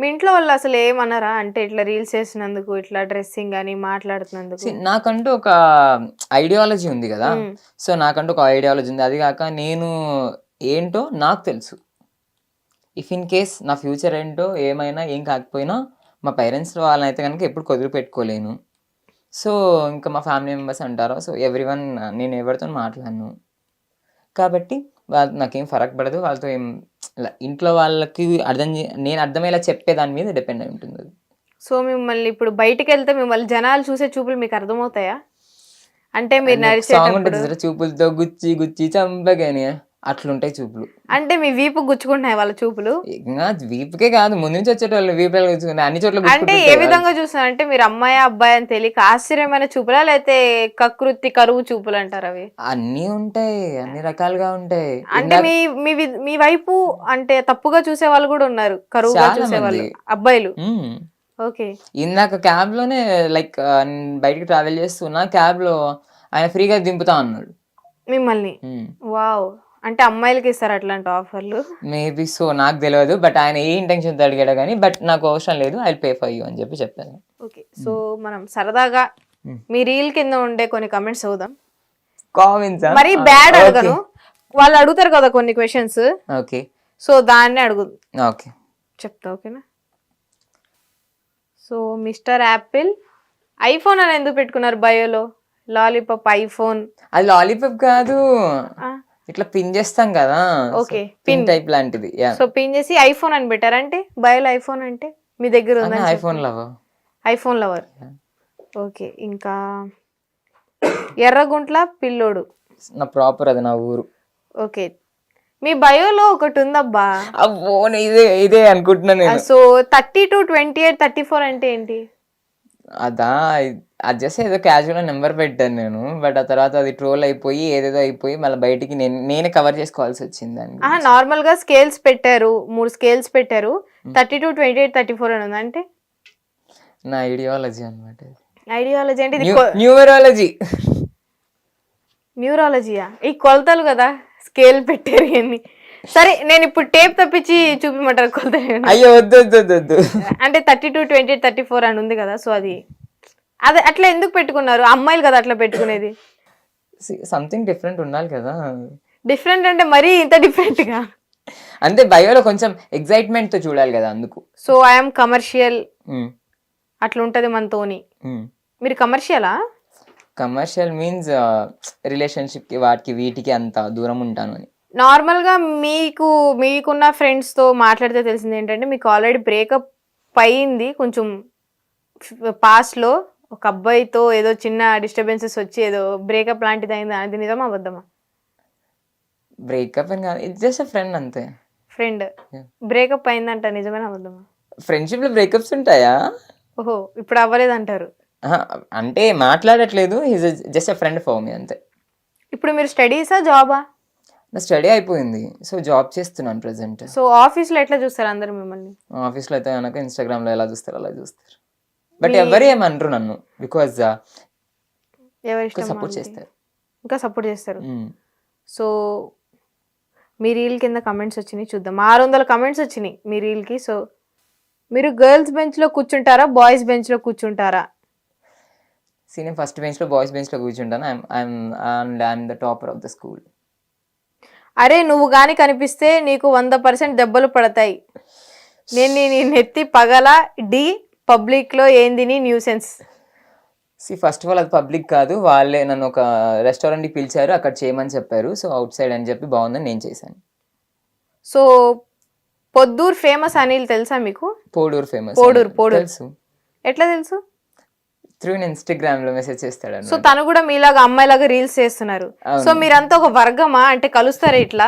మీ ఇంట్లో వాళ్ళు అసలు ఏమన్నారా అంటే ఇట్లా రీల్స్ చేసినందుకు ఇట్లా డ్రెస్సింగ్ అని మాట్లాడుతున్నందుకు? నాకంటూ ఒక ఐడియాలజీ ఉంది కదా. సో నాకంటూ ఒక ఐడియాలజీ ఉంది. అది కాక నేను ఏంటో నాకు తెలుసు. ఇఫ్ ఇన్ కేస్ నా ఫ్యూచర్ ఏంటో ఏమైనా ఏం కాకపోయినా మా పేరెంట్స్ వాళ్ళనైతే కనుక ఎప్పుడు కుదిరి పెట్టుకోలేను సో ఇంకా మా ఫ్యామిలీ మెంబర్స్ అంటారు. సో ఎవ్రీ వన్ నేను ఎవరితో మాట్లాడను. కాబట్టి వాళ్ళు నాకేం ఫరక్ పడదు. వాళ్ళతో ఏం ఇంట్లో వాళ్ళకి అర్థం నేను అర్థమయ్యేలా చెప్పే దాని మీద డిపెండ్ అయి ఉంటుంది. సో మిమ్మల్ని ఇప్పుడు బయటికి వెళ్తే మిమ్మల్ని జనాలు చూసే చూపులు మీకు అర్థమవుతాయా? అంటే మీరు చూపులతో గుచ్చి గుచ్చి చంపగానే అట్లుంటాయి చూపులు. అంటే మీ వీపు గుచ్చుకుంటున్నాయి వాళ్ళ చూపులు? ఇంకా వీపుకే కాదు ముందు నుంచి వచ్చేటోళ్ళు వీపులు గుచ్చుకుని అన్ని చోట్ల అంటే ఏ విధంగా చూస్తున్నారు అంటే మీరు అమ్మాయి అబ్బాయి అని తెలియక ఆశ్చర్యమైన చూపులా లేకపోతే కకృతి కరువు చూపులు అంటారు అవి? అన్ని ఉంటాయి అన్ని రకాలుగా ఉంటాయి. అంటే మీ మీ వైపు అంటే తప్పుగా చూసే వాళ్ళు కూడా ఉన్నారు కరువుగా చూసే వాళ్ళు. అబ్బాయిలు. ఓకే. ఇందాక క్యాబ్లోనే లైక్ బయటికి ట్రావెల్ చేస్తున్నా క్యాబ్లో ఆయన ఫ్రీగా దింపుతా అన్నాడు. మిమ్మల్ని? వావ్. అంటే అమ్మాయిలకి ఇస్తారు అట్లాంటి ఆఫర్లు? మేబీ సో నాకు తెలియదు బట్ ఆయన ఏ ఇంటెన్షన్తో అడిగాడు కానీ బట్ నాకు అవసరం లేదు ఐ పే ఫర్ యూ అని చెప్పి చెప్పాను. ఓకే సో మనం సరదాగా. మీ రీల్ కింద ఉండే కొన్ని కమెంట్స్ చదువుదాం. కామెంట్స్ మరి బ్యాడ్ అడగను. వాళ్ళు అడుగుతారు కదా కొన్ని క్వశ్చన్స్ ఓకే సో దాన్ని అడుగు. ఓకే చెప్తా ఓకేనా? సో మిస్టర్ యాపిల్ ఐఫోన్ అని ఎందుకు పెట్టుకున్నారు బయోలో? Lollipop iPhone. అది లాలీపాప్ కాదు. ఇట్లా పిన్ చేస్తాం కదా Okay, పిన్ టైప్ లాంటిది సో పిన్ చేసి ఐఫోన్ అని పెట్టారంటే బయోలో ఐఫోన్ అంటే మీ దగ్గర ఉందని iPhone love iPhone lover. Okay ఇంకా ఎర్రగుంట్ల పిల్లోడు. నా ప్రాపర్ అది నా ఊరు. ఓకే మీ బయోలో ఒకటి ఉందబ్బా. అబ్బో ఇదే ఇదే అనుకుంటున్నా నేను. So thirty two twenty eight thirty four అంటే ఏంటి? అదా అది జస్ట్ ఏదో క్యాజువల్ నెంబర్ పెట్టాను నేను బట్ ఆ తర్వాత అది ట్రోల్ అయిపోయి ఏదేదో అయిపోయి మళ్ళీ బయటికి నేను నేనే కవర్ చేసుకోవాల్సి వచ్చింది దాన్ని ఆహా నార్మల్గా స్కేల్స్ పెట్టారు మూడు స్కేల్స్ పెట్టారు thirty two twenty eight thirty four అని ఉంది అంటే? నా ఐడియాలజీ అనమాట ఐడియాలజీ అంటే ఇది న్యూమరాలజీ న్యూరాలజీయా ఈ కొలతలు కదా స్కేల్ పెట్టారు ఇవన్నీ సరే నేను ఇప్పుడు టేప్ తప్పించి చూపిమంటారు కొలతలు అయ్యో వద్దు వద్దు వద్దు అంటే thirty two twenty thirty four అని ఉంది కదా సో అది. అదే అట్లా ఎందుకు పెట్టుకున్నారు? అమ్మాయిలు కదా అట్లా పెట్టుకునేది? సంథింగ్ డిఫరెంట్ ఉండాలి కదా. డిఫరెంట్ అంటే మరీ ఇంత different గా అంతే బయోలో కొంచెం ఎగ్జైట్మెంట్తో చూడాలి కదా అందుకు. సో ఐఎమ్ కమర్షియల్ ఉమ్, అట్లా ఉంటది మనతోని ఉమ్. మీరు కమర్షియలా కమర్షియల్ మీన్స్ రిలేషన్షిప్కి వాటికి వీటికి అంత దూరం ఉంటాను అని. నార్మల్గా మీకు మీకున్న ఫ్రెండ్స్తో మాట్లాడితే తెలిసింది ఏంటంటే మీకు ఆల్రెడీ బ్రేకప్ అయింది. కొంచెం పాస్ట్లో ఒక అబ్బాయితో ఏదో చిన్న డిస్టర్బెన్సెస్ వచ్చి ఏదో బ్రేకప్ లాంటిది అయింది? అది నిజమా అబద్ధమా? బ్రేకప్ అని కాదు. ఇట్స్ జస్ట్ ఫ్రెండ్ అంతే. ఫ్రెండ్. బ్రేకప్ అయిందంట నిజమేనా అబద్ధమా? ఫ్రెండ్షిప్లో బ్రేకప్స్ ఉంటాయా? ఓహో ఇప్పుడు అవ్వలేదంటారు. ఆహా, అంటే మాట్లాడట్లేదు. Is just friend for me అంతే. ఇప్పుడు మీరు స్టడీసా జాబా నా స్టడీ అయిపోయింది. సో జాబ్ చేస్తున్నాను ప్రజెంట్. సో ఆఫీస్లో ఎట్లా చూస్తారు అందరు మిమ్మల్ని? ఆఫీస్లో అయితే కనుక ఇన్స్టాగ్రామ్లో ఎలా చూస్తారు అలా చూస్తారు. బట్ ఎవరు ఏమనరు నన్ను బికాజ్ ఎవరి సపోర్ట్. చేస్తారు. ఇంకా సపోర్ట్ చేస్తారు. సో మీ రీల్ కింద కమెంట్స్ వచ్చినాయి చూద్దాం. ఆరు వందల కమెంట్స్ వచ్చినాయి మీ రీల్కి. సో మీరు గర్ల్స్ బెంచ్లో కూర్చుంటారా బాయ్స్ బెంచ్లో కూర్చుంటారా? నేను ఫస్ట్ బెంచ్లో బాయ్స్ బెంచ్లో కూర్చుంటాను. I'm and I'm the topper of the school. అరే నువ్వు గాని కనిపిస్తే నీకు వంద పర్సెంట్ దెబ్బలు పడతాయి. నేను నీ నెత్తి పగల డి పబ్లిక్లో ఏంది నీ nuisance? See first of all అది పబ్లిక్ కాదు. వాళ్ళే నన్ను ఒక రెస్టారెంట్కి పిలిచారు అక్కడ చేయమని చెప్పారు. సో అవుట్ సైడ్ అని చెప్పి బాగుందని నేను చేశాను. సో పొద్దూర్ ఫేమస్ అనిల్ తెలుసా మీకు? పోడూరు ఫేమస్. పోడూరు, పోడూరు. తెలుసు. ఎట్లా తెలుసు? త్రూ ఇన్స్టాగ్రామ్లో మెసేజ్ చేస్తాడు సో. తను కూడా మీలాగా అమ్మాయిలాగా రీల్స్ చేస్తున్నారు. సో మీరంతా ఒక వర్గమా? అంటే కలుస్తారా ఇట్లా.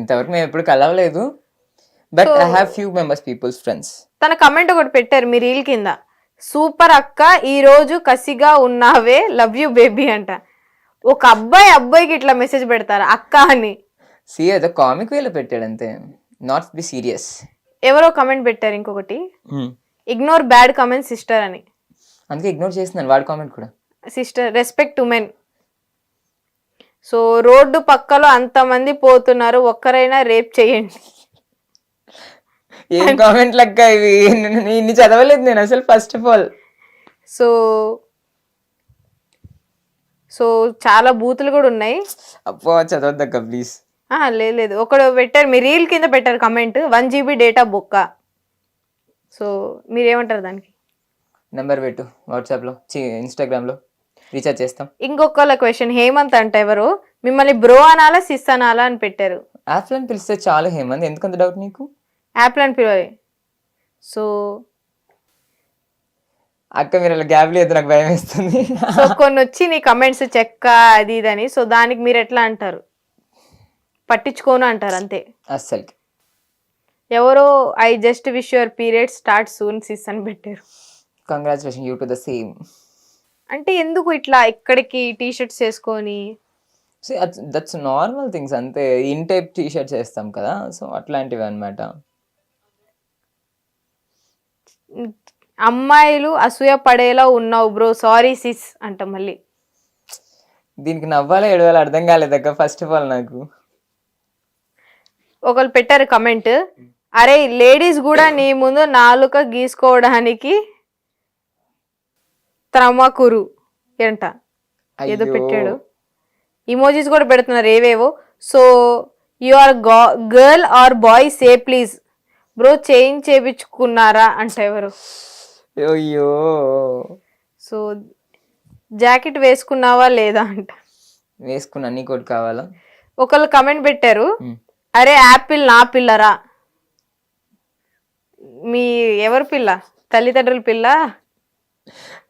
ఇంతవరకు మేము ఎప్పుడు కలవలేదు. But I have few members peoples friends తన కమెంట్ ఒకటి పెట్టారు మీ రీల్ కింద. సూపర్ అక్క ఈ రోజు కసిగా ఉన్నావే లవ్ యూ బేబీ అంట. ఒక అబ్బాయి అబ్బాయికి ఇట్లా మెసేజ్ పెడతారా? అక్క అని. సి ఏదో కామిక్ వేలో పెట్టాడు అంతే. నాట్ బి సీరియస్ ఎవరో కమెంట్ పెట్టారు ఇంకొకటి. ఇగ్నోర్ బ్యాడ్ కమెంట్ సిస్టర్ అని. అందుకే ఇగ్నోర్ చేస్తున్నాను వాడి కామెంట్ కూడా. Sister respect women so road పక్కలో అంతమంది పోతున్నారు ఒక్కరైనా రేప్ చేయండి. ఏం కామెంట్లు అక్క ఇవి? నేను ఇన్ని చదవలేదు నేను అసలు first of all so so చాలా బూతులు కూడా ఉన్నాయి. అప్పో చదవద్దక్క ప్లీజ్ లేదు ఒకడు పెట్టారు మీ రీల్ కింద పెట్టారు కమెంట్ వన్ జీబీ డేటా బొక్క. సో మీరేమంటారు దానికి? నెంబర్ పెట్టు వాట్సాప్లో ఇన్స్టాగ్రామ్లో. రీఛార్జ్ చేస్తాం. ఇంకొకళ్ళ క్వశ్చన్ హేమంత్ అంట ఎవరు? మిమ్మల్ని బ్రో అనాలా సిస్ అనాలా అని పెట్టారు. యాప్లను పిలిస్తే చాలు హేమంత్ ఎందుకంత డౌట్ నీకు? యాప్లో అని పిలవాలి. సో అక్క మీరు అలా గ్యాప్ లేదు నాకు భయం వేస్తుంది. సో కొన్ని వచ్చి నీ కమెంట్స్ చెక్క అది ఇది అని. సో దానికి మీరు ఎట్లా అంటారు? పట్టించుకోను అంటారు అంతే. అస్సలకి. ఎవరో I just wish your period start soon sis అని పెట్టారు. Congratulation you to the same అంటే ఎందుకు ఇట్లా ఇక్కడికి టీ షర్ట్స్ వేసుకొని దట్స్ నార్మల్ థింగ్స్ అంతే. ఇన్ టైప్ టీ షర్ట్స్ వేస్తాం కదా సో అట్లాంటివి అనమాట అమ్మాయిలు అసూయ పడేలా ఉన్నావు బ్రో సారీ సిస్ అంట మళ్ళీ. దీనికి నవ్వాలో ఏడవాలో అర్థం కాలేదక్క ఫస్ట్ ఆఫ్ ఆల్ నాకు. ఒకరు పెట్టారు కమెంట్ అరే లేడీస్ కూడా నీ ముందు నాలుక గీసుకోవడానికి త్రమకురు ఏంట ఏదో. పెట్టాడు. ఇమోజీస్ కూడా పెడుతున్నారు ఏవేవో. So you are girl are boy say please bro change చేపించుకున్నారా అంట ఎవరు. అయ్యో. సో జాకెట్ వేసుకున్నావా లేదా అంట. వేసుకున్నా నీకు ఒకటి కావాలా? ఒకళ్ళు కమెంట్ పెట్టారు. మ్. అరే యాపిల్ నా పిల్లరా. మీ ఎవరి పిల్ల? తల్లిదండ్రుల పిల్ల?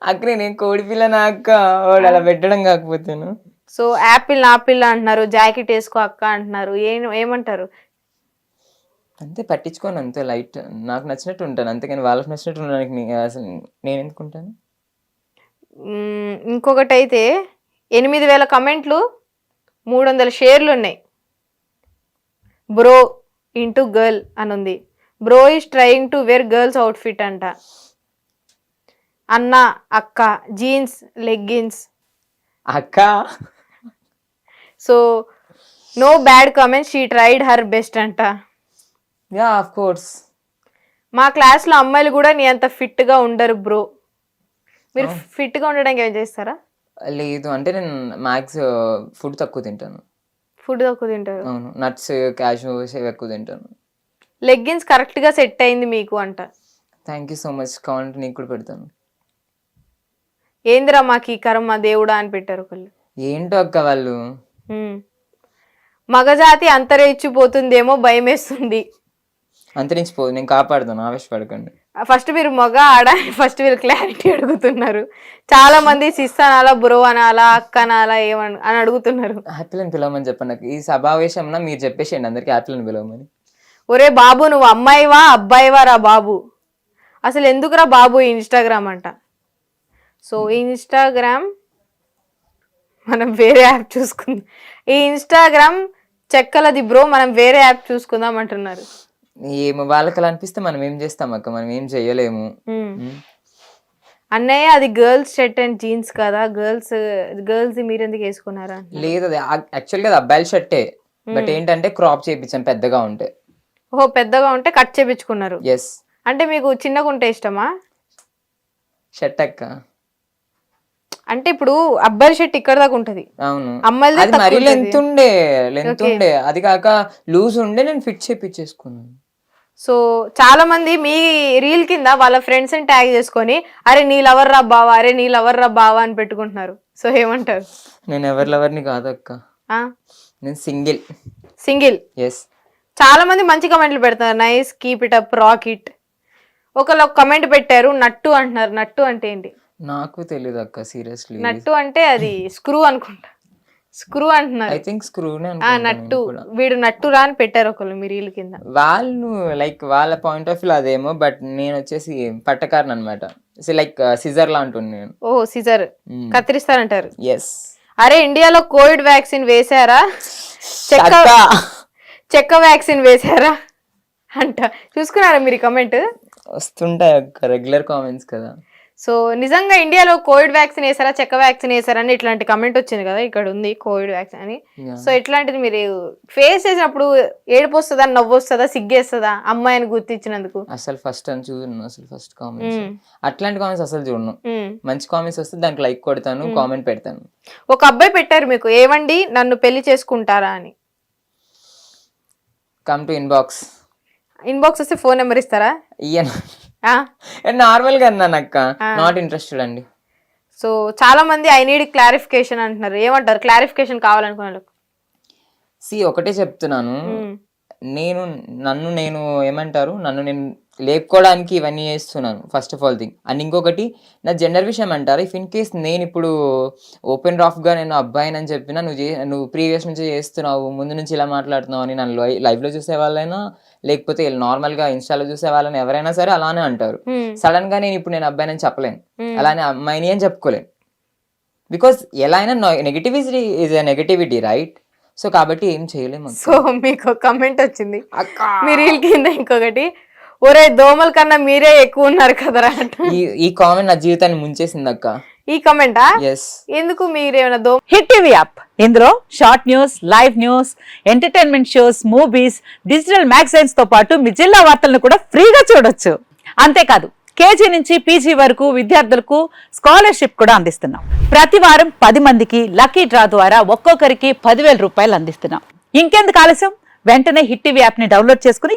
అక్కడ నేను కోడి పిల్లనా అక్క. వాడు అలా పెట్టడం కాకపోతేను. సో యాపిల్ నా పిల్ల అంటున్నారు జాకెట్ వేసుకో అక్క అంటున్నారు. ఏం ఏమంటారు? అంతే పట్టించుకోను అంతే లైట్. నాకు నచ్చినట్టు ఉంటాను. అంతేకాని వాళ్ళకి నచ్చినట్టు ఉండడానికి నే- అసలు నేను ఎందుకుంటాను మ్, ఇంకొకటి అయితే ఎనిమిది వేల కమెంట్లు మూడు వందల షేర్లు ఉన్నాయి. బ్రో ఇంటూ గర్ల్ అని ఉంది bro is trying to wear girls outfit అంట. అన్న అక్క జీన్స్ లెగ్గిన్స్. అక్క. So no bad comments she tried her best అంట. Yeah of course. మా క్లాస్లో అమ్మాయిలు కూడా నీ అంత ఫిట్గా ఉండరు బ్రో. మీరు ఫిట్గా ఉండడానికి ఏం చేస్తారా? లేదు అంటే నేను మ్యాక్స్ ఫుడ్ తక్కువ తింటాను. ఫుడ్ తక్కువ తింటారు. అవును నట్స్ క్యాషూస్ ఎక్కువ తింటాను. లెగ్గిన్స్ కరెక్ట్గా సెట్ అయింది మీకు అంట. థ్యాంక్ యూ సో మచ్ కావాలంటే నీకు కూడా పెడతాను. ఏందిరా మాకు ఈ కర్మ దేవుడా అని పెట్టారు ఒకళ్ళు. ఏంటో అక్క వాళ్ళు? ఉమ్. మగజాతి అంతరించిపోతుందేమో భయం వేస్తుంది అంతరించిపోదు నేను కాపాడుతాను ఆవేశపడకండి. ఫస్ట్ మీరు మగ ఆడ ఫస్ట్ మీరు క్లారిటీ అడుగుతున్నారు. చాలా మంది సిస్ అనాలా బ్రో అనాలా అక్క అనాలా ఏమని అని అడుగుతున్నారు. యాపిల్ని పిలవమని చెప్పండి నాకు ఈ సభావేశంలో మీరు చెప్పేసేయండి అందరికి యాపిల్ని పిలవమని. ఒరే బాబు నువ్వు అమ్మాయివా అబ్బాయివా రా బాబు? అసలు ఎందుకురా బాబు ఇన్స్టాగ్రామ్ అంట? సో ఈ ఇన్స్టాగ్రామ్ మనం వేరే యాప్ చూసుకుందాం. ఈ ఇన్స్టాగ్రామ్ చెక్కలది బ్రో మనం వేరే యాప్ చూసుకుందాం అంటున్నారు. ఏమో వాళ్ళకి అలా అనిపిస్తే మనం ఏం చేస్తాం అక్క? మనం ఏం చేయలేము. అన్నయ్య అది గర్ల్స్ షర్ట్ అండ్ జీన్స్ కదా. గర్ల్స్ గర్ల్స్ మీరు ఎందుకు వేసుకున్నారా? లేదు అది యాక్చువల్గా అది అబ్బాయిల షర్టే బట్ ఏంటంటే క్రాప్ చేయించాం పెద్దగా ఉంటే. ఓహో పెద్దగా ఉంటే కట్ చేపించుకున్నారు. ఎస్ అంటే మీకు చిన్నగా ఉంటే ఇష్టమా? షర్ట్ అక్క. అంటే ఇప్పుడు అబ్బాయి షర్ట్ ఇక్కడ దాకా ఉంటది. అవును. అమ్మాయిలదే అది మరీ తక్కువ ఉంటది. లెంత్ ఉండే లెంత్ Okay. ఉండే అది కాక లూజ్ ఉండే నేను ఫిట్ చేపించేసుకున్నాను సో చాలా మంది మీ రీల్ కింద వాళ్ళ ఫ్రెండ్స్ని ట్యాగ్ చేసుకొని అరే నీ లవర్ రా బావా అరే నీ లవర్ రా బావా అని పెట్టుకుంటున్నారు. సో ఏమంటారు? నేను ఎవరి లవర్ని కాదు అక్క. నేను సింగిల్. సింగిల్? ఎస్ చాలా మంది మంచి కమెంట్లు పెడతారు nice keep it up rocket ఒకళ్ళు ఒక కమెంట్ పెట్టారు నట్టు అంటున్నారు. నట్టు అంటే ఏంటి? నాకు తెలియదు అక్క సీరియస్లీ. నట్టు అంటే అది స్క్రూ అనుకుంటా. స్క్రూ అంటున్నారు. ఐ థింక్ స్క్రూనే ఆ నట్టు. వీడు నట్టురా అని పెట్టారు ఒకళ్ళు మీ రీల్ కింద. వాళ్ళు లైక్ వాళ్ళ పాయింట్ ఆఫ్ వ్యూ అదేమో బట్ నేను వచ్చేసి పట్టకారన్ అనమాట లైక్ సిజర్ లా ఉంటుంది నేను. ఓ సిజర్ కత్తిరిస్తారంటారు. ఎస్ అరే ఇండియాలో కోవిడ్ వ్యాక్సిన్ వేశారా? చెక్క చెక్క వ్యాక్సిన్ వేశారా? అంట. చూసుకున్నారా మీరు కమెంట్ వస్తుంటాయి అక్క రెగ్యులర్ కామెంట్స్ కదా. సో నిజంగా ఇండియాలో కోవిడ్ వ్యాక్సిన్ వేసారా చెక్క వ్యాక్సిన్ వేసారా అని ఇట్లాంటి కమెంట్ వచ్చింది కదా ఇక్కడ ఉంది కోవిడ్ వ్యాక్సిన్ అని. సో ఇట్లాంటిది మీరు ఫేస్ చేసినప్పుడు ఏడుపు వస్తుందా నవ్వు వస్తుందా సిగ్గేస్తుందా అమ్మాయిని గుర్తించినందుకు? అసలు ఫస్ట్ అని చూడను అసలు ఫస్ట్ కామెంట్స్ మ్మ్. అట్లాంటి కామెంట్స్ అసలు చూడను. మ్మ్. మంచి కామెంట్స్ వస్తే దానికి లైక్ కొడతాను కామెంట్ పెడతాను. ఒక అబ్బాయి పెట్టారు మీకు ఏమండి నన్ను పెళ్ళి చేసుకుంటారా అని. కమ్ టు ఇన్బాక్స్ ఇన్బాక్స్ వస్తే ఫోన్ నెంబర్ ఇస్తారా? ఇయ్యను? నార్మల్గా అన్నాను అక్క. నాట్ ఇంట్రెస్టెడ్ అండి. సో చాలా మంది ఐ నీడ్ క్లారిఫికేషన్ అంటున్నారు. ఏమంటారు? క్లారిఫికేషన్ కావాలనుకున్న వాళ్ళకు. సి ఒకటే చెప్తున్నాను. నేను నన్ను నేను ఏమంటారు? నన్ను నేను లేపుకోవడానికి ఇవన్నీ చేస్తున్నాను first of all thing and ఇంకొకటి నా జెండర్ విషయం అంటారు? ఇఫ్ ఇన్ కేస్ నేను ఇప్పుడు ఓపెన్గా నేను అబ్బాయిని అని చెప్పినా నువ్వు చే నువ్వు ప్రీవియస్ నుంచి చేస్తున్నావు ముందు నుంచి ఇలా మాట్లాడుతున్నావు అని నన్ను లైవ్లో చూసే వాళ్ళైనా లేకపోతే నార్మల్గా ఇన్స్టాలో చూసే వాళ్ళని ఎవరైనా సరే అలానే అంటారు. మ్మ్. సడన్గా నేను ఇప్పుడు నేను అబ్బాయిని అని చెప్పలేను. మ్మ్. అలానే అమ్మాయిని అని చెప్పుకోలేను. బికాస్ ఎలా అయినా negative is is negativity right so కాబట్టి ఏం చేయలేము. సో మీకు కమెంట్ వచ్చింది. అక్క! మీ రీల్ కింద ఇంకొకటి ఒరే దోమల కన్నా మీరే ఎక్కువ ఉన్నారు కదరా ఈ ఈ కామెంట్ నా జీవితాన్ని ముంచేసింది అక్క. ఈ కమెంటా ఎస్ ఎందుకు మీరేమైనా దోమ హిట్ టీవీ యాప్ ఇందులో short news live news entertainment shows movies digital మ్యాగజైన్స్తో పాటు మీ జిల్లా వార్తలను కూడా ఫ్రీగా చూడొచ్చు. అంతేకాదు కేజీ నుంచి పీజీ వరకు విద్యార్థులకు స్కాలర్షిప్ కూడా అందిస్తున్నాం. ప్రతి వారం పది మందికి లక్కీ డ్రా ద్వారా ఒక్కొక్కరికి పదివేల రూపాయలు అందిస్తున్నాం. ఇంకెందుకు ఆలస్యం? వెంటనే హిట్ టీవీ యాప్ని డౌన్లోడ్ చేసుకుని